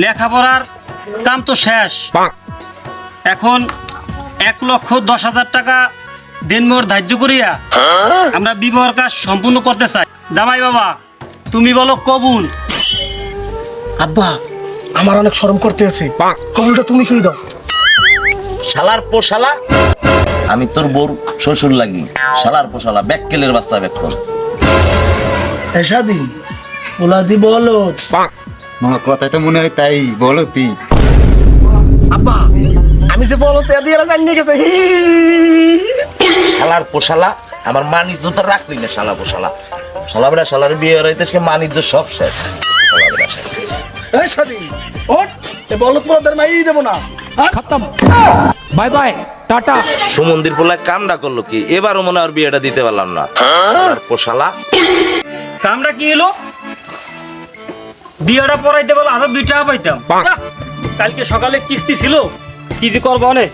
লেখাপড়ার কাম তো শেষ। এখন এক লক্ষ দশ হাজার টাকা দেনমোর ধার্য করিয়া আমরা বিবাহের কাজ সম্পূর্ণ করতে চাই। জামাই বাবা তুমি বলো কবুল। আব্বা আমার অনেক শরম করতে আছে। কবুলটা তুমি খেয়ে দাও? শালার পোশালা? আমি তোর বোর শ্বশুর লাগি। শালার পোশালা ব্যাককেলের বাচ্চা বেক্ষণ এসাদি ওলাদি বলো মামা তো মনে হয় তাই বলো তুই। আব্বা আমি যে বলো তো দিয়ে জানিয়ে গেছে। শালার পোশালা আমার মানিজ্য তো রাখলি না শালা পোশালা। শালা বেড়া শালার বিয়ে রয়েছে সে মানিজ্য সব শেষ। শালা না। Bye bye tata. সুমন্দির পোলা কামটা করল কি? এবারও মনে আর বিয়েটা দিতে পারলাম না। হ্যাঁ? পোশালা। কামটা কি এলো বিয়েটা পড়াইতে বলে আধা দুই টাকা পাইতাম। কালকে সকালে কিস্তি ছিল কি যে করব অনেক